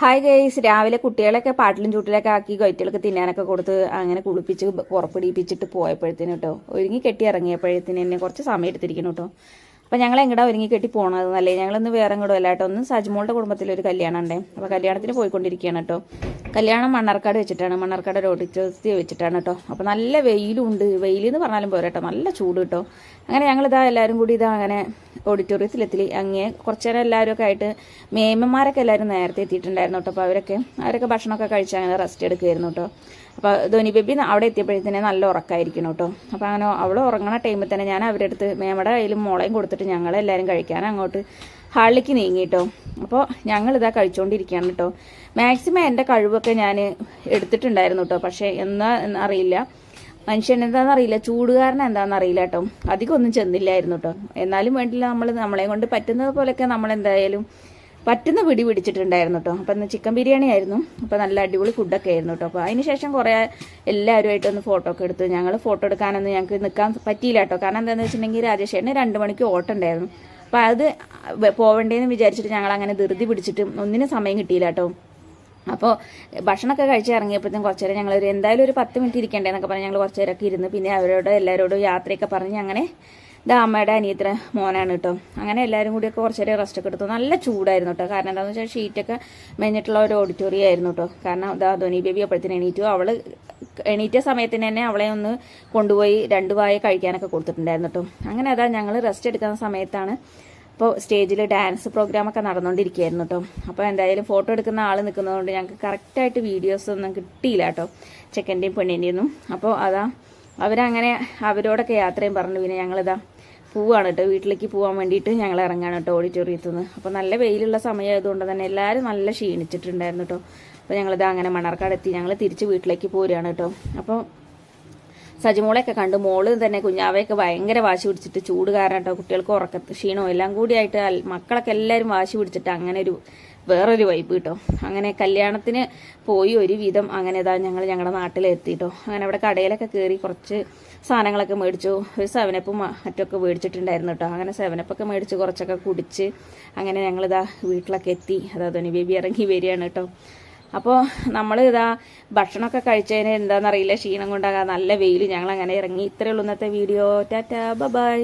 Hi guys രാവിലെ കുട്ടികളൊക്കെ പാട്ടിലും ചൂട്ടിലൊക്കെ ആക്കി ഗൈറ്റുകളൊക്കെ തിന്നാനൊക്കെ കൊടുത്ത് അങ്ങനെ കുളിപ്പിച്ച് പുറപ്പിടിപ്പിച്ചിട്ട് പോയപ്പോഴത്തേനും കേട്ടോ ഒരുങ്ങി കെട്ടി ഇറങ്ങിയപ്പോഴത്തേനും എന്നെ കുറച്ച് സമയം എടുത്തിരിക്കണം കേട്ടോ അപ്പം ഞങ്ങൾ എങ്ങടാ ഒരുങ്ങി കെട്ടി പോണത് നല്ലേ ഞങ്ങളിന്ന് വേറെ ഇങ്ങോട്ടും അല്ല കേട്ടോ. ഒന്ന് സജ്മോളുടെ കുടുംബത്തിലൊരു കല്യാണം ഉണ്ടേ അപ്പോൾ കല്യാണത്തിന് പോയിക്കൊണ്ടിരിക്കുകയാണ് കേട്ടോ. കല്യാണം മണ്ണാർക്കാട് വെച്ചിട്ടാണ്. മണ്ണാർക്കാട് ഒരു ഓഡിറ്റോറിയത്തിൽ വെച്ചിട്ടാണ് കേട്ടോ. അപ്പോൾ നല്ല വെയിലും ഉണ്ട് പറഞ്ഞാലും പോരാ കേട്ടോ. നല്ല ചൂട് കേട്ടോ. അങ്ങനെ ഞങ്ങളിതാ എല്ലാവരും കൂടി ഇതാ അങ്ങനെ ഓഡിറ്റോറിയത്തിലെത്തി അങ്ങേ കുറച്ച് നേരം എല്ലാവരും ഒക്കെ ആയിട്ട് മേമന്മാരൊക്കെ എല്ലാവരും നേരത്തെ എത്തിയിട്ടുണ്ടായിരുന്നു കേട്ടോ. അപ്പോൾ അവരൊക്കെ അവരൊക്കെ ഭക്ഷണമൊക്കെ കഴിച്ച് അങ്ങനെ റെസ്റ്റ് എടുക്കുമായിരുന്നു കേട്ടോ. അപ്പോൾ ധോനി ബേബി അവിടെ എത്തിയപ്പോഴത്തേനെ നല്ല ഉറക്കമായിരിക്കണം കേട്ടോ. അപ്പോൾ അങ്ങനെ അവൾ ഉറങ്ങണ ടൈമിൽ തന്നെ ഞാൻ അവരെടുത്ത് മേമയുടെ കയ്യിലും മോളയും കൊടുത്തിട്ട് ഞങ്ങളെല്ലാവരും കഴിക്കാൻ അങ്ങോട്ട് ഹാളിലേക്ക് നീങ്ങി കേട്ടോ അപ്പോൾ ഞങ്ങളിതാ കഴിച്ചുകൊണ്ടിരിക്കുകയാണ് കേട്ടോ. മാക്സിമം എന്റെ കഴിവൊക്കെ ഞാൻ എടുത്തിട്ടുണ്ടായിരുന്നു കേട്ടോ. പക്ഷേ എന്നാ അറിയില്ല. മനുഷ്യൻ എന്താണെന്ന് അറിയില്ല. ചൂടുകാരൻ എന്താണെന്ന് അറിയില്ല കേട്ടോ. അധികം ഒന്നും ചെന്നില്ലായിരുന്നു കേട്ടോ. എന്നാലും വേണ്ടില്ല നമ്മൾ നമ്മളെ കൊണ്ട് പറ്റുന്നത് പോലെയൊക്കെ നമ്മൾ എന്തായാലും പറ്റുന്ന പിടി പിടിച്ചിട്ടുണ്ടായിരുന്നു കേട്ടോ. അപ്പം ചിക്കൻ ബിരിയാണി ആയിരുന്നു. അപ്പോൾ നല്ല അടിപൊളി ഫുഡൊക്കെ ആയിരുന്നു കേട്ടോ. അപ്പോൾ അതിന് ശേഷം കുറേ എല്ലാവരുമായിട്ട് ഒന്ന് ഫോട്ടോ ഒക്കെ എടുത്തു ഞങ്ങൾ ഫോട്ടോ എടുക്കാനൊന്നും ഞങ്ങൾക്ക് നിൽക്കാൻ പറ്റിയില്ല കേട്ടോ. കാരണം എന്താണെന്ന് വെച്ചിട്ടുണ്ടെങ്കിൽ രാജേഷേട്ടന് രണ്ട് മണിക്ക് ഓട്ടം ഉണ്ടായിരുന്നു. അപ്പോൾ അത് പോവേണ്ടതെന്ന് വിചാരിച്ചിട്ട് ഞങ്ങൾ അങ്ങനെ ധൃതി പിടിച്ചിട്ട് ഒന്നിനും സമയം കിട്ടിയില്ല കേട്ടോ. അപ്പോൾ ഭക്ഷണമൊക്കെ കഴിച്ച് ഇറങ്ങിയപ്പോഴത്തേക്കും കുറച്ച് നേരം ഞങ്ങൾ എന്തായാലും ഒരു പത്ത് മിനിറ്റ് ഇരിക്കണ്ടേ എന്നൊക്കെ പറഞ്ഞ് ഞങ്ങൾ കുറച്ച് നേരമൊക്കെ ഇരുന്ന് പിന്നെ അവരോട് എല്ലാവരോടും യാത്രയൊക്കെ പറഞ്ഞ് അങ്ങനെ ഇതാ അമ്മയുടെ അനിയത്തിന് മോനാണ് കേട്ടോ. അങ്ങനെ എല്ലാവരും കൂടിയൊക്കെ കുറച്ച് നേരം റെസ്റ്റ് ഒക്കെ എടുത്തു. നല്ല ചൂടായിരുന്നു കേട്ടോ. കാരണം എന്താണെന്ന് വെച്ചാൽ ഷീറ്റൊക്കെ മെഞ്ഞിട്ടുള്ള ഒരു ഓഡിറ്റോറിയം ആയിരുന്നു കേട്ടോ. കാരണം ഇതാ ധോനി ബേബി അപ്പോഴത്തേന് എണീറ്റു. അവൾ എണീറ്റ സമയത്തിന് തന്നെ അവളെ ഒന്ന് കൊണ്ടുപോയി രണ്ട് വായ കഴിക്കാനൊക്കെ കൊടുത്തിട്ടുണ്ടായിരുന്നു കേട്ടോ. അങ്ങനെ അതാ ഞങ്ങൾ റെസ്റ്റ് എടുക്കുന്ന സമയത്താണ് അപ്പോൾ സ്റ്റേജിൽ ഡാൻസ് പ്രോഗ്രാമൊക്കെ നടന്നുകൊണ്ടിരിക്കുകയായിരുന്നു കേട്ടോ. അപ്പോൾ എന്തായാലും ഫോട്ടോ എടുക്കുന്ന ആൾ നിൽക്കുന്നതുകൊണ്ട് ഞങ്ങൾക്ക് കറക്റ്റായിട്ട് വീഡിയോസ് ഒന്നും കിട്ടിയില്ല കേട്ടോ. ചെക്കന്റെയും പെണ്ണിന്റെയും ഒന്നും അപ്പോൾ അതാ അവരങ്ങനെ അവരോടൊക്കെ യാത്രയും പറഞ്ഞു. പിന്നെ ഞങ്ങളിതാ പോവാണ് കേട്ടോ. വീട്ടിലേക്ക് പോകാൻ വേണ്ടിയിട്ട് ഞങ്ങൾ ഇറങ്ങാണ് കേട്ടോ ഓഡിറ്റോറിയത്തിൽ നിന്ന് അപ്പോൾ നല്ല വെയിലുള്ള സമയമായതുകൊണ്ട് തന്നെ എല്ലാവരും നല്ല ക്ഷീണിച്ചിട്ടുണ്ടായിരുന്നു കേട്ടോ. അപ്പോൾ ഞങ്ങളിതാ അങ്ങനെ മണർക്കാട് എത്തി ഞങ്ങൾ തിരിച്ച് വീട്ടിലേക്ക് പോരുകയാണ് കേട്ടോ. അപ്പോൾ സജിമോളെയൊക്കെ കണ്ട് മോൾ തന്നെ കുഞ്ഞാവയൊക്കെ ഭയങ്കര വാശി പിടിച്ചിട്ട് ചൂട് കാരണം കേട്ടോ കുട്ടികൾക്ക് ഉറക്ക ക്ഷീണോ എല്ലാം കൂടിയായിട്ട് മക്കളൊക്കെ എല്ലാവരും വാശി പിടിച്ചിട്ട് അങ്ങനെ ഒരു വേറൊരു വൈബ് കിട്ടോ. അങ്ങനെ കല്യാണത്തിന് പോയി ഒരു വിധം അങ്ങനെ ഇതാ ഞങ്ങൾ ഞങ്ങളുടെ നാട്ടിലെത്തിട്ടോ അങ്ങനെ അവിടെ കടയിലൊക്കെ കയറി കുറച്ച് സാധനങ്ങളൊക്കെ മേടിച്ചു. ഒരു സെവനപ്പും മറ്റൊക്കെ മേടിച്ചിട്ടുണ്ടായിരുന്നു കേട്ടോ. അങ്ങനെ സെവനപ്പൊക്കെ മേടിച്ച് കുറച്ചൊക്കെ കുടിച്ച് അങ്ങനെ ഞങ്ങളിതാ വീട്ടിലൊക്കെ എത്തി. അതാ ബേബി ഇറങ്ങി വരികയാണ് കേട്ടോ. അപ്പോൾ നമ്മൾ ഇതാ ഭക്ഷണമൊക്കെ കഴിച്ചതിന് എന്താണെന്നറിയില്ല ക്ഷീണം കൊണ്ടാകാം. നല്ല വെയിൽ ഞങ്ങൾ അങ്ങനെ ഇറങ്ങി ഇത്രയുള്ളൂ ഇന്നത്തെ വീഡിയോ. ടാറ്റാ. ബൈ.